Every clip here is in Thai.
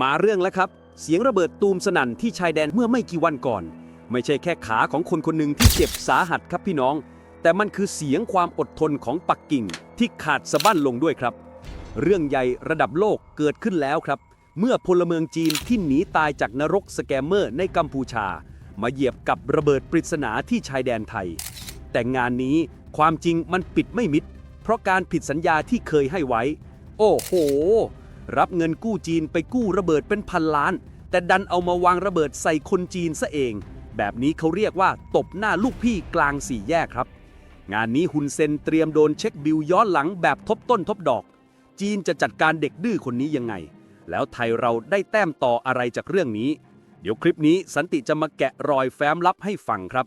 มาเรื่องแล้วครับ เสียงระเบิดตูมสนั่นที่ชายแดนเมื่อไม่กี่วันก่อน ไม่ใช่แค่ขาของคนคนหนึ่งที่เจ็บสาหัสครับพี่น้อง แต่มันคือเสียงความอดทนของปักกิ่งที่ขาดสะบั้นลงด้วยครับ เรื่องใหญ่ระดับโลกเกิดขึ้นแล้วครับ เมื่อพลเมืองจีนที่หนีตายจากนรกสแกมเมอร์ในกัมพูชา มาเหยียบกับระเบิดปริศนาที่ชายแดนไทย แต่งานนี้ความจริงมันปิดไม่มิด เพราะการผิดสัญญาที่เคยให้ไว้ โอ้โห รับเงินกู้จีนไปกู้ระเบิดเป็นพันล้าน แต่ดันเอามาวางระเบิดใส่คนจีนซะเอง แบบนี้เขาเรียกว่าตบหน้าลูกพี่กลางสี่แยกครับ งานนี้ฮุนเซนเตรียมโดนเช็คบิลย้อนหลังแบบทบต้นทบดอก จีนจะจัดการเด็กดื้อคนนี้ยังไง แล้วไทยเราได้แต้มต่ออะไรจากเรื่องนี้ เดี๋ยวคลิปนี้สันติจะมาแกะรอยแฟ้มลับให้ฟังครับ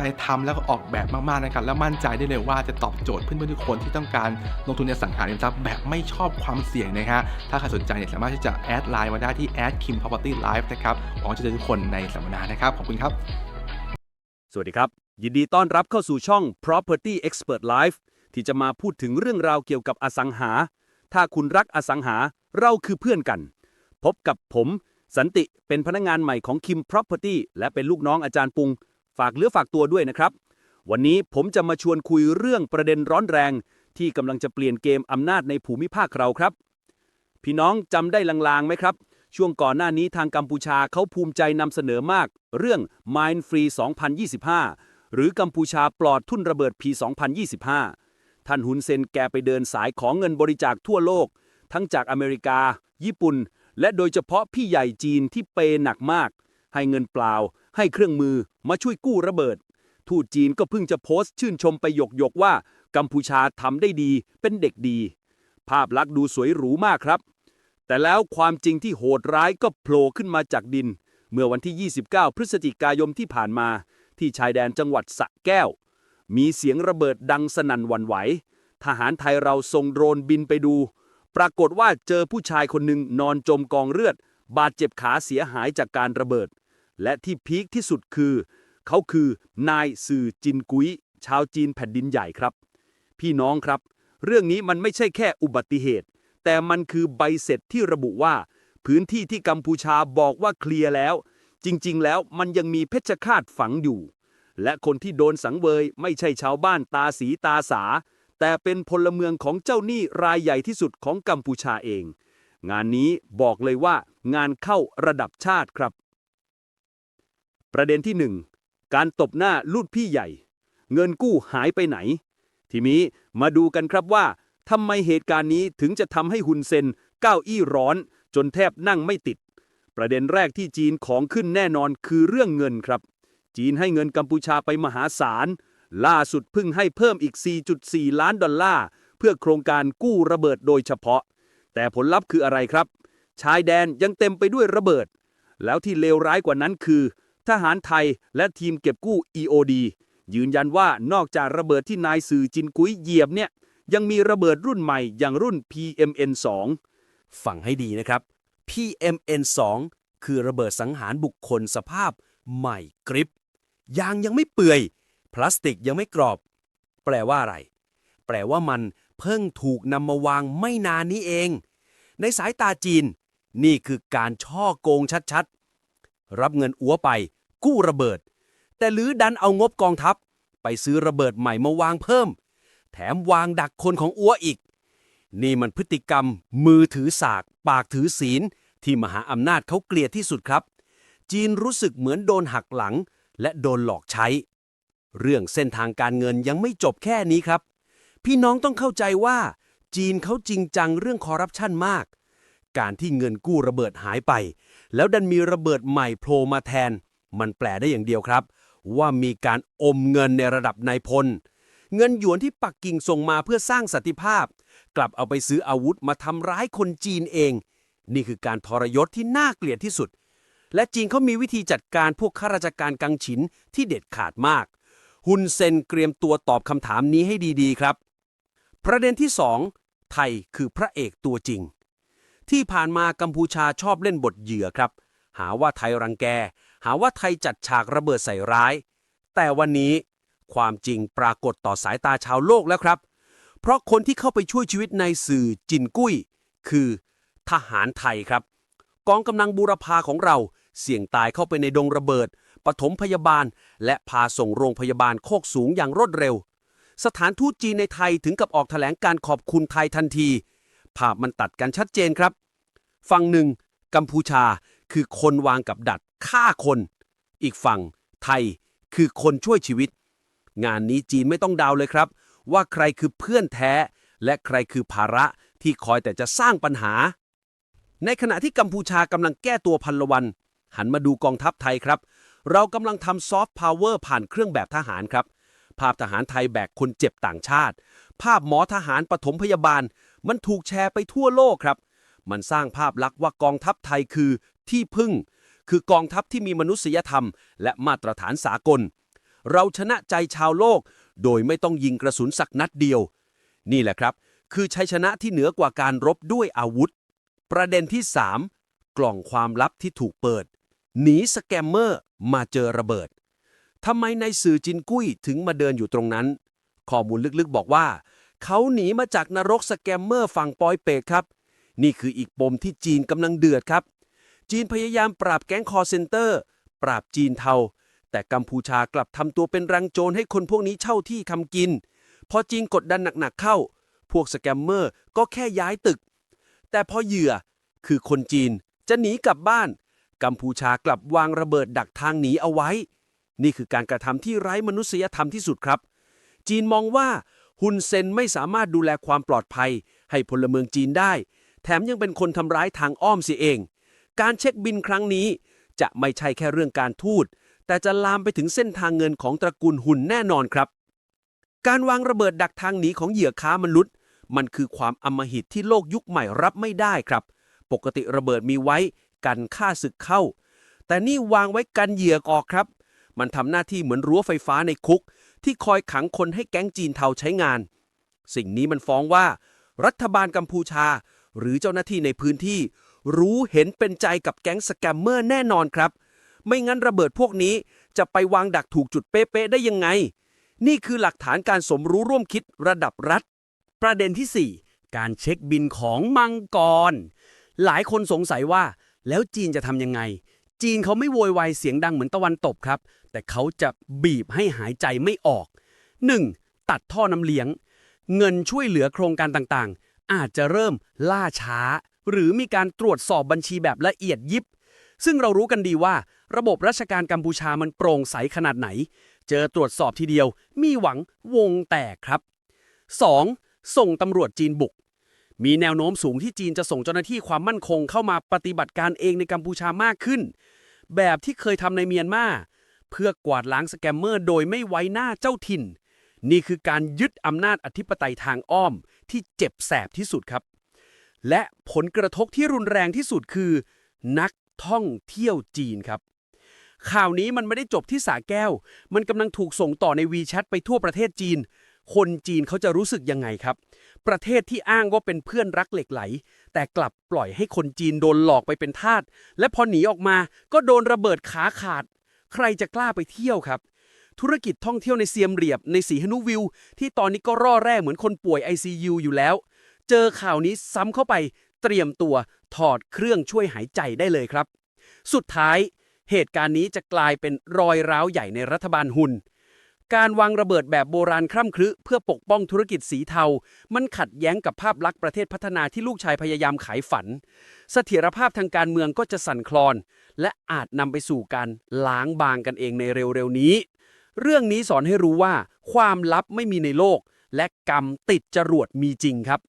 ใจทำแล้วก็ออกแบบมากๆนะครับ และมั่นใจได้เลยว่าจะตอบโจทย์เพื่อนๆทุกคนที่ต้องการลงทุนในอสังหาริมทรัพย์แบบไม่ชอบความเสี่ยงนะฮะ ถ้าใครสนใจเนี่ยสามารถที่จะแอดไลน์มาได้ที่ a d kim property live นะครับหวังจะเจอทุกคนในสัมมนานะครับ ขอบคุณครับ สวัสดีครับ ยินดีต้อนรับเข้าสู่ช่อง Property Expert Life ที่จะมาพูดถึงเรื่องราวเกี่ยวกับอสังหา ถ้าคุณรักอสังหาเราคือเพื่อนกัน พบกับผมสันติเป็นพนักงงานใหม่ของ Kim Property และเป็นลูกน้องอาจารย์ปุง ฝากเลือฝากตัวด้วยนะครับ วันนี้ผมจะมาชวนคุยเรื่องประเด็นร้อนแรง ที่กำลังจะเปลี่ยนเกมอำนาจในภูมิภาคเราครับ พี่น้องจำได้ลางๆไหมครับ ช่วงก่อนหน้านี้ทางกัมพูชาเขาภูมิใจนำเสนอมาก เรื่อง Mind Free 2025 หรือกัมพูชาปลอดทุนระเบิดปี2025 ท่านฮุนเซนแกไปเดินสายของเงินบริจาคทั่วโลก ทั้งจากอเมริกา ญี่ปุ่น และโดยเฉพาะพี่ใหญ่จีนที่เปย์หนักมาก ให้เงินเปล่า ให้เครื่องมือมาช่วยกู้ระเบิด ทูตจีนก็เพิ่งจะโพสต์ชื่นชมไปหยกๆว่า กัมพูชาทำได้ดีเป็นเด็กดี ภาพลักษณ์ดูสวยหรูมากครับ แต่แล้วความจริงที่โหดร้ายก็โผล่ขึ้นมาจากดิน เมื่อวันที่ 29 พฤศจิกายนที่ผ่านมา ที่ชายแดนจังหวัดสะแก้ว มีเสียงระเบิดดังสนั่นวันไหว ทหารไทยเราส่งโดรนบินไปดู ปรากฏว่าเจอผู้ชายคนหนึ่งนอนจมกองเลือด บาดเจ็บขาเสียหายจากการระเบิด และที่พีคที่สุดคือ เขาคือนายซือจินกุยชาวจีนแผ่นดินใหญ่ครับ พี่น้องครับ เรื่องนี้มันไม่ใช่แค่อุบัติเหตุ แต่มันคือใบเสร็จที่ระบุว่า พื้นที่ที่กัมพูชาบอกว่าเคลียร์แล้ว จริงๆ แล้วมันยังมีเพชฌฆาตฝังอยู่ และคนที่โดนสังเวยไม่ใช่ชาวบ้านตาสีตาสา แต่เป็นพลเมืองของเจ้าหนี้รายใหญ่ที่สุดของกัมพูชาเอง งานนี้บอกเลยว่า งานเข้าระดับชาติครับ ประเด็นที่หนึ่งการตบหน้าลูดพี่ใหญ่ เงินกู้หายไปไหน ทีนี้มาดูกันครับว่าทำไมเหตุการณ์นี้ถึงจะทำให้ฮุนเซนก้าวอี้ร้อน จนแทบนั่งไม่ติด ประเด็นแรกที่จีนของขึ้นแน่นอนคือเรื่องเงินครับ จีนให้เงินกัมพูชาไปมหาศาล ล่าสุดเพิ่งให้เพิ่มอีก 4.4 ล้านดอลลาร์ เพื่อโครงการกู้ระเบิดโดยเฉพาะ แต่ผลลัพธ์คืออะไรครับ ชายแดนยังเต็มไปด้วยระเบิด แล้วที่เลวร้ายกว่านั้นคือ ทหารไทยและทีมเก็บกู้ EOD ยืนยันว่านอกจากระเบิดที่นายสื่อจินกุ้ยเหยียบเนี่ย ยังมีระเบิดรุ่นใหม่อย่างรุ่น PMN2 ฟังให้ดีนะครับ PMN2 คือระเบิดสังหารบุคคลสภาพใหม่กริปยางยังไม่เปื่อย พลาสติกยังไม่กรอบ แปลว่าอะไร แปลว่ามันเพิ่งถูกนำมาวางไม่นานนี้เอง ในสายตาจีน นี่คือการช่อโกงชัดๆ รับเงินอัวไป กู้ระเบิด แต่ลือดันเอางบกองทัพ ไปซื้อระเบิดใหม่มาวางเพิ่ม แถมวางดักคนของอัวอีก นี่มันพฤติกรรม มือถือสาก ปากถือศีล ที่มหาอำนาจเขาเกลียดที่สุดครับ จีนรู้สึกเหมือนโดนหักหลัง และโดนหลอกใช้ เรื่องเส้นทางการเงินยังไม่จบแค่นี้ครับ พี่น้องต้องเข้าใจว่า จีนเขาจริงจังเรื่องคอร์รัปชันมาก การที่เงินกู้ระเบิดหายไป แล้วดันมีระเบิดใหม่โผล่มาแทน มันแปลได้อย่างเดียวครับ ว่ามีการอมเงินในระดับนายพล เงินหยวนที่ปักกิ่งส่งมาเพื่อสร้างสันติภาพ กลับเอาไปซื้ออาวุธมาทำร้ายคนจีนเอง นี่คือการทรยศที่น่าเกลียดที่สุด และจีนเขามีวิธีจัดการพวกข้าราชการกังฉินที่เด็ดขาดมากฮุนเซนเตรียมตัวตอบคำถามนี้ให้ดีๆครับ ประเด็นที่ 2 ไทยคือพระเอกตัวจริง ที่ผ่านมากัมพูชาชอบเล่นบทเหยื่อครับ หาว่าไทยรังแก หาว่าไทยจัดฉากระเบิดใส่ร้าย แต่วันนี้ความจริงปรากฏต่อสายตาชาวโลกแล้วครับ เพราะคนที่เข้าไปช่วยชีวิตในสื่อจินกุ้ย คือ ทหารไทยครับ กองกำลังบูรพาของเราเสี่ยงตายเข้าไปในดงระเบิด ปฐมพยาบาล และพาส่งโรงพยาบาลโคกสูงอย่างรวดเร็ว สถานทูตจีนในไทยถึงกับออกแถลงการขอบคุณไทยทันที ภาพมันตัดกันชัดเจนครับ ฝั่งหนึ่งกัมพูชาคือคนวางกับดักฆ่าคน อีกฝั่งไทยคือคนช่วยชีวิต งานนี้จีนไม่ต้องเดาเลยครับ ว่าใครคือเพื่อนแท้ และใครคือภาระที่คอยแต่จะสร้างปัญหา ในขณะที่กัมพูชากำลังแก้ตัวพันละวัน หันมาดูกองทัพไทยครับ เรากำลังทำซอฟต์พาวเวอร์ผ่านเครื่องแบบทหารครับ ภาพทหารไทยแบกคนเจ็บต่างชาติ ภาพหมอทหารปฐมพยาบาล มันถูกแชร์ไปทั่วโลกครับ มันสร้างภาพลักษณ์ว่ากองทัพไทยคือที่พึ่ง คือกองทัพที่มีมนุษยธรรม และมาตรฐานสากล เราชนะใจชาวโลก โดยไม่ต้องยิงกระสุนสักนัดเดียว นี่แหละครับ คือชัยชนะที่เหนือกว่าการรบด้วยอาวุธ ประเด็นที่ 3 กล่องความลับที่ถูกเปิดหนีสแกมเมอร์มาเจอระเบิดทำไมในสื่อจินกุ้ยถึงมาเดินอยู่ตรงนั้น ข้อมูลลึกๆบอกว่า เขาหนีมาจากนรกสแกมเมอร์ฝั่งปอยเปตครับ นี่คืออีกปมที่จีนกำลังเดือดครับ จีนพยายามปราบแก๊งคอร์เซนเตอร์ ปราบจีนเทา แต่กัมพูชากลับทำตัวเป็นรังโจรให้คนพวกนี้เช่าที่ทำกิน พอจีนกดดันหนักๆเข้า พวกสแกมเมอร์ก็แค่ย้ายตึก แต่พอเหยื่อคือคนจีนจะหนีกลับบ้าน กัมพูชากลับวางระเบิดดักทางหนีเอาไว้ นี่คือการกระทำที่ไร้มนุษยธรรมที่สุดครับ จีนมองว่า ฮุนเซนไม่สามารถดูแลความปลอดภัย ให้พลเมืองจีนได้ แถมยังเป็นคนทำร้ายทางอ้อมเสียเอง การเช็คบินครั้งนี้ จะไม่ใช่แค่เรื่องการทูตแต่จะลามไปถึงเส้นทางเงินของตระกูลหุนแน่นอนครับ การวางระเบิดดักทางหนีของเหยื่อค้ามนุษย์ มันคือความอำมหิตที่โลกยุคใหม่รับไม่ได้ครับ ปกติระเบิดมีไว้กันฆ่าศึกเข้า แต่นี่วางไว้กันเหยื่อออกครับ มันทำหน้าที่เหมือนรั้วไฟฟ้าในคุก ที่คอยขังคนให้แก๊งจีนเทาใช้งาน สิ่งนี้มันฟ้องว่า รัฐบาลกัมพูชา หรือเจ้าหน้าที่ในพื้นที่ รู้เห็นเป็นใจกับแก๊งสแกมเมอร์แน่นอนครับ ไม่งั้นระเบิดพวกนี้จะไปวางดักถูกจุดเป๊ะๆได้ยังไง นี่คือหลักฐานการสมรู้ร่วมคิดระดับรัฐ ประเด็นที่ 4 การเช็คบินของมังกร หลายคนสงสัยว่าแล้วจีนจะทำยังไง จีนเขาไม่โวยวายเสียงดังเหมือนตะวันตกครับ แต่เขาจะบีบให้หายใจไม่ออก 1. ตัดท่อน้ำเลี้ยง เงินช่วยเหลือโครงการต่างๆ อาจจะเริ่มล่าช้า หรือมีการตรวจสอบบัญชีแบบละเอียดยิบ ซึ่งเรารู้กันดีว่า ระบบราชการกัมพูชามันโปร่งใสขนาดไหน เจอตรวจสอบทีเดียว มีหวังวงแตกครับ 2. ส่งตำรวจจีนบุก มีแนวโน้มสูงที่จีนจะส่งเจ้าหน้าที่ความมั่นคงเข้ามาปฏิบัติการเองในกัมพูชามากขึ้น แบบที่เคยทำในเมียนมาเพื่อกวาดล้างสแกมเมอร์โดยไม่ไว้หน้าเจ้าถิ่น นี่คือการยึดอำนาจอธิปไตยทางอ้อมที่เจ็บแสบที่สุดครับ และผลกระทบที่รุนแรงที่สุดคือ นักท่องเที่ยวจีนครับ ข่าวนี้มันไม่ได้จบที่สาแก้ว มันกำลังถูกส่งต่อในวีแชทไปทั่วประเทศจีน คนจีนเขาจะรู้สึกยังไงครับ ประเทศที่อ้างว่าเป็นเพื่อนรักเหล็กไหล แต่กลับปล่อยให้คนจีนโดนหลอกไปเป็นทาส และพอหนีออกมาก็โดนระเบิดขาขาด ใครจะกล้าไปเที่ยวครับ ธุรกิจท่องเที่ยวในเซียมเรียบในสีหนุวิว ที่ตอนนี้ก็ร่อแร่เหมือนคนป่วย ICU อยู่แล้ว เจอข่าวนี้ซ้ำเข้าไปเตรียมตัวถอดเครื่องช่วยหายใจได้เลยครับ สุดท้ายเหตุการณ์นี้จะกลายเป็นรอยร้าวใหญ่ในรัฐบาลหุน การวางระเบิดแบบโบราณคร่ำครึเพื่อปกป้องธุรกิจสีเทา มันขัดแย้งกับภาพลักษณ์ประเทศพัฒนาที่ลูกชายพยายามขายฝัน เสถียรภาพทางการเมืองก็จะสั่นคลอน และอาจนำไปสู่การล้างบางกันเองในเร็วๆนี้ เรื่องนี้สอนให้รู้ว่า ความลับไม่มีในโลก และกรรมติดจรวดมีจริงครับ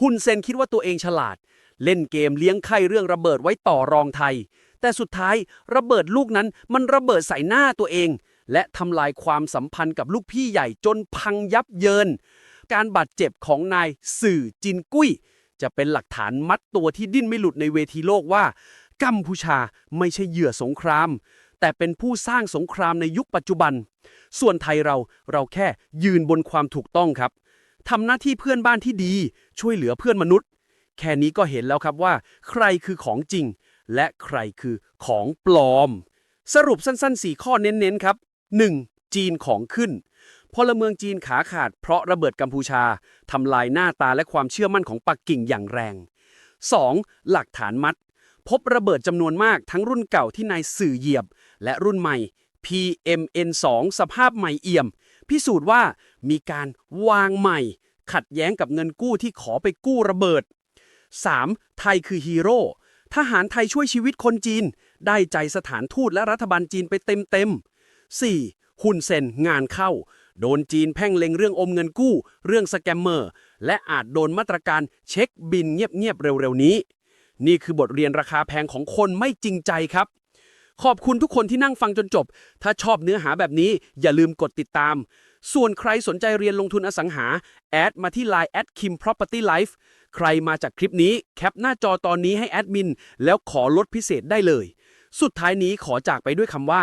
ฮุนเซนคิดว่าตัวเองฉลาด เล่นเกมเลี้ยงไข่เรื่องระเบิดไว้ต่อรองไทย แต่สุดท้ายระเบิดลูกนั้นมันระเบิดใส่หน้าตัวเอง และทำลายความสัมพันธ์กับลูกพี่ใหญ่จนพังยับเยิน การบาดเจ็บของนายสื่อจินกุ้ย จะเป็นหลักฐานมัดตัวที่ดิ้นไม่หลุดในเวทีโลกว่า กัมพูชาไม่ใช่เหยื่อสงคราม แต่เป็นผู้สร้างสงครามในยุคปัจจุบัน ส่วนไทยเราเราแค่ยืนบนความถูกต้องครับทำหน้าที่เพื่อนบ้านที่ดี ช่วยเหลือเพื่อนมนุษย์ แค่นี้ก็เห็นแล้วครับว่า ใครคือของจริง และใครคือของปลอม สรุปสั้นๆ 4 ข้อเน้นๆ ครับ 1. จีนของขึ้น พลเมืองจีนขาขาดเพราะระเบิดกัมพูชาทำลายหน้าตาและความเชื่อมั่นของปักกิ่งอย่างแรง 2. หลักฐานมัด พบระเบิดจำนวนมากทั้งรุ่นเก่าที่นายสื่อเหยียบ และรุ่นใหม่ PMN2 สภาพใหม่เอี่ยม พิสูจน์ว่ามีการวางใหม่ ขัดแย้งกับเงินกู้ที่ขอไปกู้ระเบิด 3. ไทยคือฮีโร่ทหารไทยช่วยชีวิตคนจีน ได้ใจสถานทูตและรัฐบาลจีนไปเต็มเต็มๆ 4. หุนเซนงานเข้า โดนจีนแพ่งเล็งเรื่องอมเงินกู้ เรื่องสแกมเมอร์ และอาจโดนมาตรการเช็คบินเงียบๆเร็วๆนี้ นี่คือบทเรียนราคาแพงของคนไม่จริงใจครับ ขอบคุณทุกคนที่นั่งฟังจนจบ ถ้าชอบเนื้อหาแบบนี้อย่าลืมกดติดตาม ส่วนใครสนใจเรียนลงทุนอสังหา แอดมาที่ Line แอด Kim Property Life ใครมาจากคลิปนี้แคปหน้าจอตอนนี้ให้แอดมินแล้วขอลดพิเศษได้เลย สุดท้ายนี้ขอจากไปด้วยคำว่า